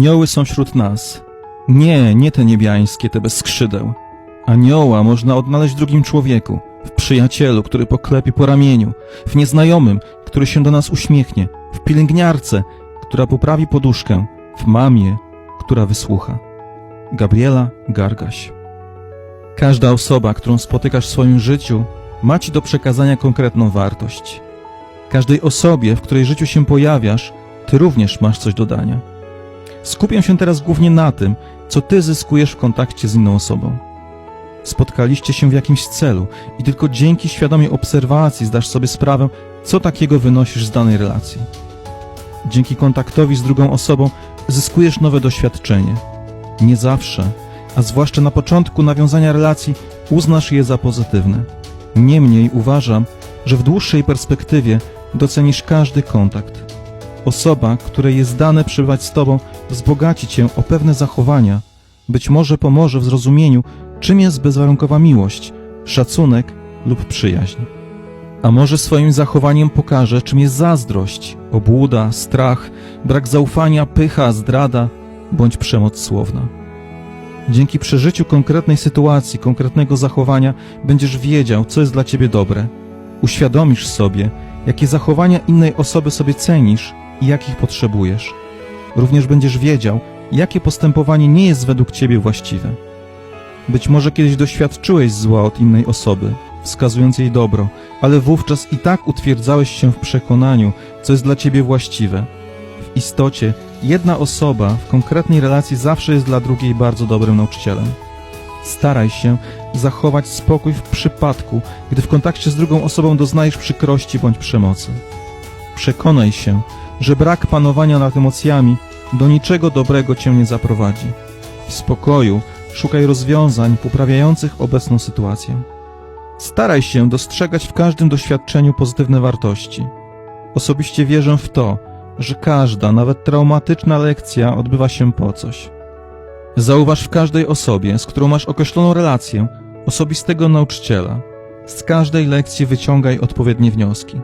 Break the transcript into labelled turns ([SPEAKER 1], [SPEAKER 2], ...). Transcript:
[SPEAKER 1] Anioły są wśród nas. Nie, nie te niebiańskie, te bez skrzydeł. Anioła można odnaleźć w drugim człowieku, w przyjacielu, który poklepie po ramieniu, w nieznajomym, który się do nas uśmiechnie, w pielęgniarce, która poprawi poduszkę, w mamie, która wysłucha. Gabriela Gargaś Każda osoba, którą spotykasz w swoim życiu, ma ci do przekazania konkretną wartość. Każdej osobie, w której życiu się pojawiasz, ty również masz coś do dania. Skupiam się teraz głównie na tym, co ty zyskujesz w kontakcie z inną osobą. Spotkaliście się w jakimś celu i tylko dzięki świadomej obserwacji zdasz sobie sprawę, co takiego wynosisz z danej relacji. Dzięki kontaktowi z drugą osobą zyskujesz nowe doświadczenie. Nie zawsze, a zwłaszcza na początku nawiązania relacji, uznasz je za pozytywne. Niemniej uważam, że w dłuższej perspektywie docenisz każdy kontakt. Osoba, której jest dane przebywać z Tobą, wzbogaci Cię o pewne zachowania, być może pomoże w zrozumieniu, czym jest bezwarunkowa miłość, szacunek lub przyjaźń. A może swoim zachowaniem pokaże, czym jest zazdrość, obłuda, strach, brak zaufania, pycha, zdrada bądź przemoc słowna. Dzięki przeżyciu konkretnej sytuacji, konkretnego zachowania, będziesz wiedział, co jest dla ciebie dobre. Uświadomisz sobie, jakie zachowania innej osoby sobie cenisz i jakich potrzebujesz. Również będziesz wiedział, jakie postępowanie nie jest według ciebie właściwe. Być może kiedyś doświadczyłeś zła od innej osoby, wskazując jej dobro, ale wówczas i tak utwierdzałeś się w przekonaniu, co jest dla ciebie właściwe. W istocie, jedna osoba w konkretnej relacji zawsze jest dla drugiej bardzo dobrym nauczycielem. Staraj się zachować spokój w przypadku, gdy w kontakcie z drugą osobą doznajesz przykrości bądź przemocy. Przekonaj się, że brak panowania nad emocjami do niczego dobrego cię nie zaprowadzi. W spokoju szukaj rozwiązań poprawiających obecną sytuację. Staraj się dostrzegać w każdym doświadczeniu pozytywne wartości. Osobiście wierzę w to, że każda, nawet traumatyczna lekcja odbywa się po coś. Zauważ w każdej osobie, z którą masz określoną relację, osobistego nauczyciela. Z każdej lekcji wyciągaj odpowiednie wnioski.